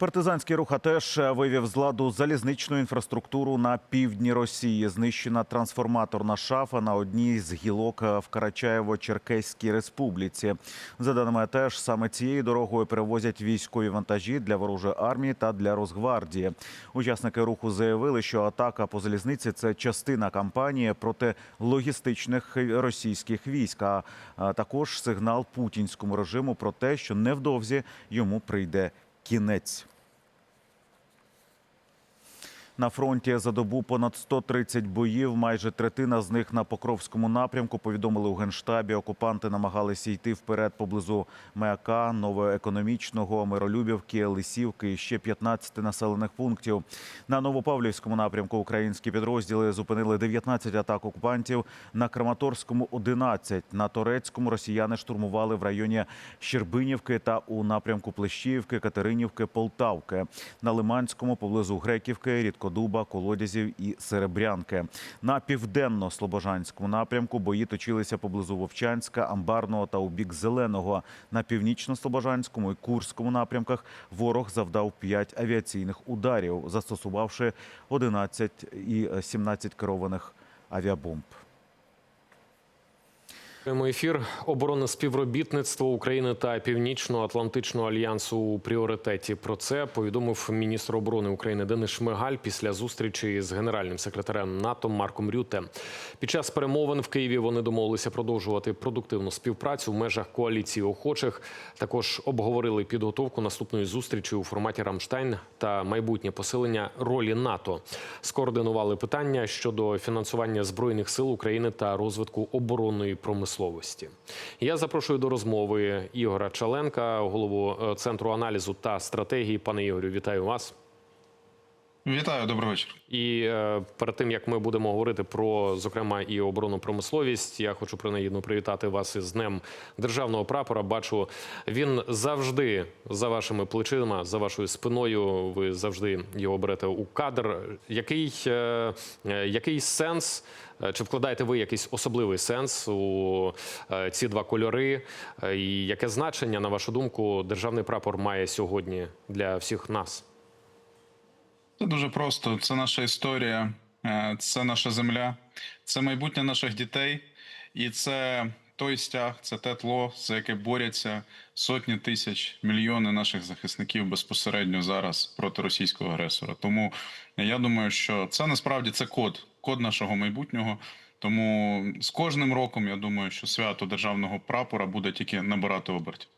Партизанський рух АТЕШ вивів з ладу залізничну інфраструктуру на півдні Росії. Знищена трансформаторна шафа на одній з гілок в Карачаєво-Черкеській республіці. За даними АТЕШ, саме цією дорогою перевозять військові вантажі для ворожої армії та для Росгвардії. Учасники руху заявили, що атака по залізниці це частина кампанії проти логістичних російських військ, а також сигнал путінському режиму про те, що невдовзі йому прийде кінець. На фронті за добу понад 130 боїв, майже третина з них на Покровському напрямку. Повідомили у Генштабі. Окупанти намагалися йти вперед поблизу Маяка, Новоекономічного, Миролюбівки, Лисівки і ще 15 населених пунктів. На Новопавлівському напрямку українські підрозділи зупинили 19 атак окупантів. На Краматорському 11. На Торецькому росіяни штурмували в районі Щербинівки та у напрямку Плещіївки, Катеринівки, Полтавки. На Лиманському поблизу Греківки, Рідко Дуба, Колодязів і Серебрянки. На південно-слобожанському напрямку бої точилися поблизу Вовчанська, Амбарного та у бік Зеленого. На північно-слобожанському і Курському напрямках ворог завдав 5 авіаційних ударів, застосувавши 11 і 17 керованих авіабомб. Ефір оборонне співробітництво України та Північно-Атлантичного альянсу у пріоритеті. Про це повідомив міністр оборони України Денис Шмигаль після зустрічі з генеральним секретарем НАТО Марком Рюте. Під час перемовин в Києві вони домовилися продовжувати продуктивну співпрацю в межах коаліції охочих. Також обговорили підготовку наступної зустрічі у форматі Рамштайн та майбутнє посилення ролі НАТО. Скоординували питання щодо фінансування збройних сил України та розвитку оборонної промисловості промисловості. Я запрошую до розмови Ігора Чаленка, голову е, центру аналізу та стратегії. Пане Ігорю, вітаю вас. Вітаю, добрий вечір. І е, перед тим як ми будемо говорити про зокрема і оборонну промисловість, я хочу принагідно привітати вас із днем державного прапора. Бачу, він завжди за вашими плечима, за вашою спиною. Ви завжди його берете у кадр. Який, е, е, який сенс? Е, Чи вкладаєте ви якийсь особливий сенс у е, ці два кольори? Е, І яке значення, на вашу думку, державний прапор має сьогодні для всіх нас? Це дуже просто. Це наша історія, це наша земля, це майбутнє наших дітей, і це той стяг, це те тло, за яке борються сотні тисяч, мільйони наших захисників безпосередньо зараз проти російського агресора. Тому я думаю, що це насправді це код, код нашого майбутнього. Тому з кожним роком я думаю, що свято державного прапора буде тільки набирати обертів.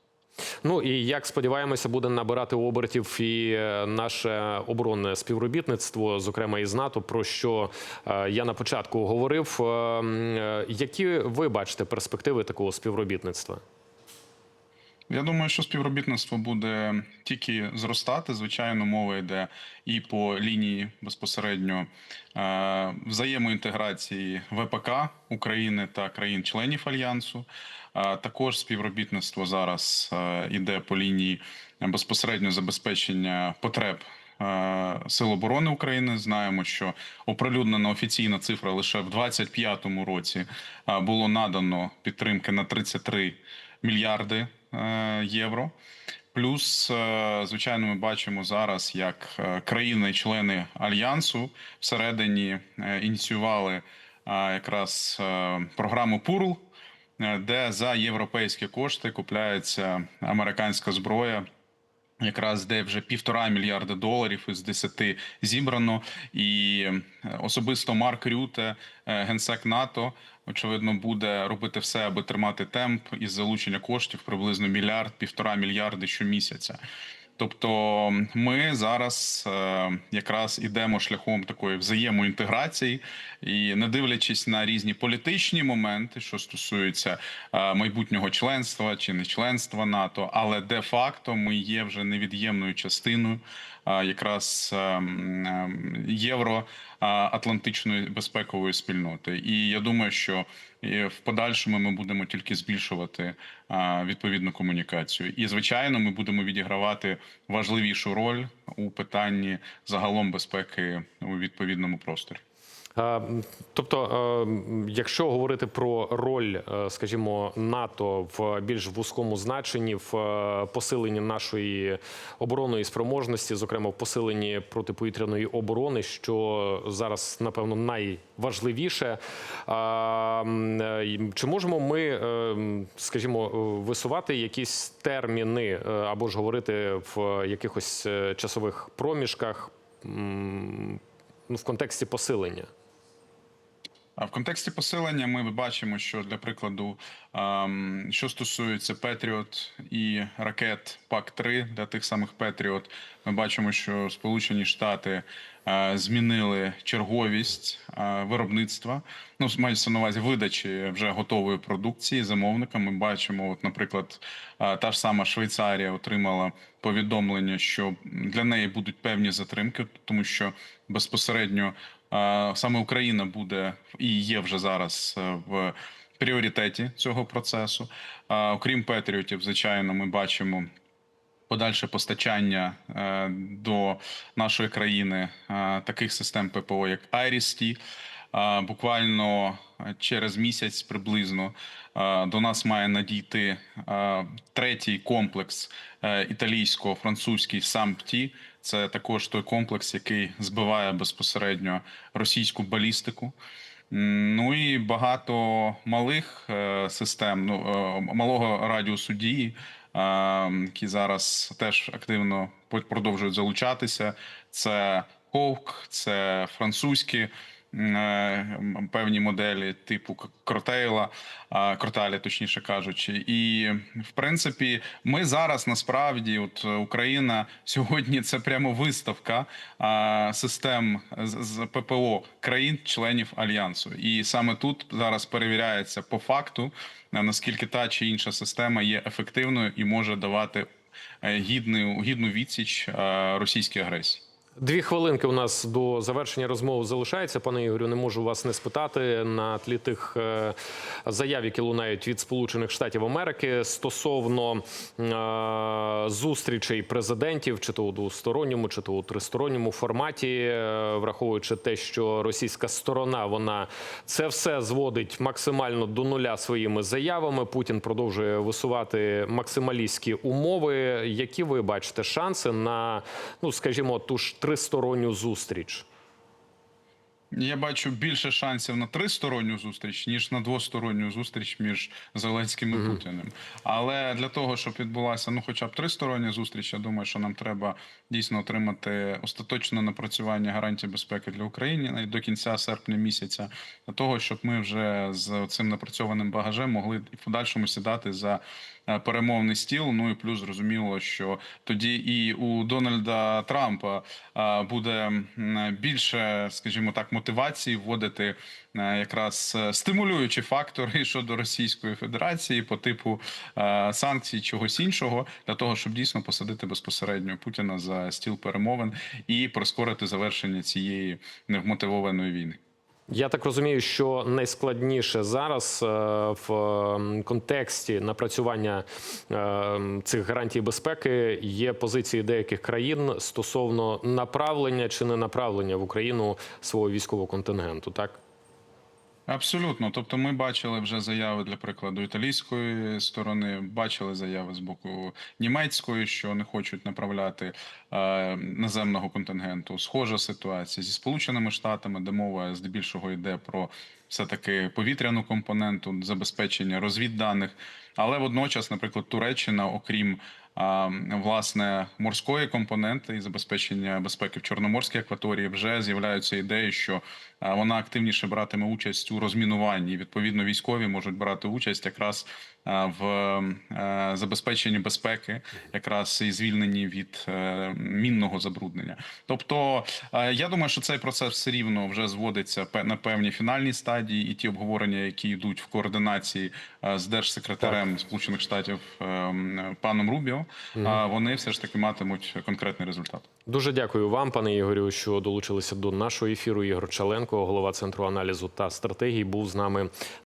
Ну і як сподіваємося, буде набирати обертів і е, наше оборонне співробітництво, зокрема із НАТО, про що е, я на початку говорив. Е, м, е, Які ви бачите перспективи такого співробітництва? Я думаю, що співробітництво буде тільки зростати. Звичайно, мова йде і по лінії безпосередньо е, взаємоінтеграції ВПК України та країн-членів альянсу. А також співробітництво зараз е, іде по лінії безпосередньо забезпечення потреб. е, Сил оборони України знаємо, що оприлюднена офіційна цифра лише в 2025 році е, було надано підтримки на 33 мільярди е, євро. Плюс, е, звичайно, ми бачимо зараз, як е, країни-члени альянсу всередині е, ініціювали е, якраз е, програму ПУРЛ, е, де за європейські кошти купляється американська зброя. Якраз де вже півтора мільярда доларів із десяти зібрано, і е, особисто Марк Рюте, е, генсек НАТО, очевидно, буде робити все, аби тримати темп із залучення коштів приблизно мільярд, півтора мільярди щомісяця. Тобто ми зараз е, якраз ідемо шляхом такої взаємоінтеграції, і не дивлячись на різні політичні моменти, що стосуються е, майбутнього членства чи не членства НАТО, але де-факто ми є вже невід'ємною частиною е, якраз євроатлантичної безпекової спільноти. І я думаю, що і в подальшому ми будемо тільки збільшувати відповідну комунікацію. І звичайно, ми будемо відігравати важливішу роль у питанні загалом безпеки у відповідному просторі. Е, Тобто, е, якщо говорити про роль, е, скажімо, НАТО в більш вузькому значенні, в посиленні нашої оборонної спроможності, зокрема в посиленні протиповітряної оборони, що зараз напевно найважливіше, чи можемо ми, скажімо, висувати якісь терміни або ж говорити в якихось часових проміжках? ну, в контексті посилення. А в контексті посилення ми бачимо, що для прикладу, що стосується Петріот і ракет ПАК-3 для тих самих Петріот, ми бачимо, що Сполучені Штати е, змінили черговість е, виробництва. Ну, мається на увазі видачі вже готової продукції замовникам. Ми бачимо, от, наприклад, е, та ж сама Швейцарія отримала повідомлення, що для неї будуть певні затримки, тому що безпосередньо саме Україна буде і є вже зараз е, в пріоритеті цього процесу. Окрім Петріотів, звичайно, ми бачимо подальше постачання е, до нашої країни е, таких систем ППО, як. Е, Буквально через місяць приблизно до нас має надійти третій комплекс італійсько-французький САМПТІ. Це також той комплекс, який збиває безпосередньо російську балістику. Ну і багато малих е, систем, ну е, малого радіусу дії, е, які зараз теж активно продовжують залучатися. Це Ковк, це французькі певні моделі типу Кротейла, Кроталі, точніше кажучи. І в принципі, ми зараз насправді, от Україна сьогодні це прямо виставка систем з, з ППО країн-членів альянсу. І саме тут зараз перевіряється по факту, е, наскільки та чи інша система є ефективною і може давати е, гідну, гідну відсіч е, російській агресії. Дві хвилинки у нас до завершення розмови залишається. Пане Ігорю, не можу вас не спитати на тлі тих е, заяв, які лунають від Сполучених Штатів Америки стосовно е, зустрічей президентів, чи то у двосторонньому, чи то у тристоронньому форматі, е, враховуючи те, що російська сторона вона це все зводить максимально до нуля своїми заявами. Путін продовжує висувати максималістські умови. Які ви бачите шанси на, ну скажімо, ту ж тристоронню зустріч? Я бачу більше шансів на тристоронню зустріч, ніж на двосторонню зустріч між Зеленським і Путіним. Але для того, щоб відбулася ну, хоча б тристороння зустріч, я думаю, що нам треба дійсно отримати остаточне напрацювання гарантій безпеки для України до кінця серпня місяця, для того, щоб ми вже з цим напрацьованим багажем могли і в подальшому сідати за перемовний стіл. Ну і плюс зрозуміло, що тоді і у Дональда Трампа е, буде більше, скажімо так, мотивації вводити е, якраз е, стимулюючі фактори щодо Російської Федерації по типу е, санкцій чогось іншого, для того, щоб дійсно посадити безпосередньо Путіна за стіл перемовин і прискорити завершення цієї невмотивованої війни. Я так розумію, що найскладніше зараз е, в контексті напрацювання е, цих гарантій безпеки є позиції деяких країн стосовно направлення чи не направлення в Україну свого військового контингенту. Так Абсолютно. Тобто, ми бачили вже заяви для прикладу італійської сторони, бачили заяви з боку німецької, що не хочуть направляти е, наземного контингенту. Схожа ситуація зі Сполученими Штатами, де мова здебільшого йде про все таки повітряну компоненту, забезпечення розвідданих. Але водночас, наприклад, Туреччина, окрім власне морської компоненти і забезпечення безпеки в Чорноморській акваторії, вже з'являються ідеї, що вона активніше братиме участь у розмінуванні. І, Відповідно, військові можуть брати участь якраз в е, забезпеченні безпеки, якраз і звільненні від е, мінного забруднення. Тобто, я думаю, що цей процес все рівно вже зводиться на певній фінальній стадії, і ті обговорення, які йдуть в координації з держсекретарем Сполучених Штатів е, паном Рубіо, а вони все ж таки матимуть конкретний результат. дуже дякую вам, пане Ігорю, що долучилися до нашого ефіру. Ігор Чаленко, голова центру аналізу та стратегії, був з нами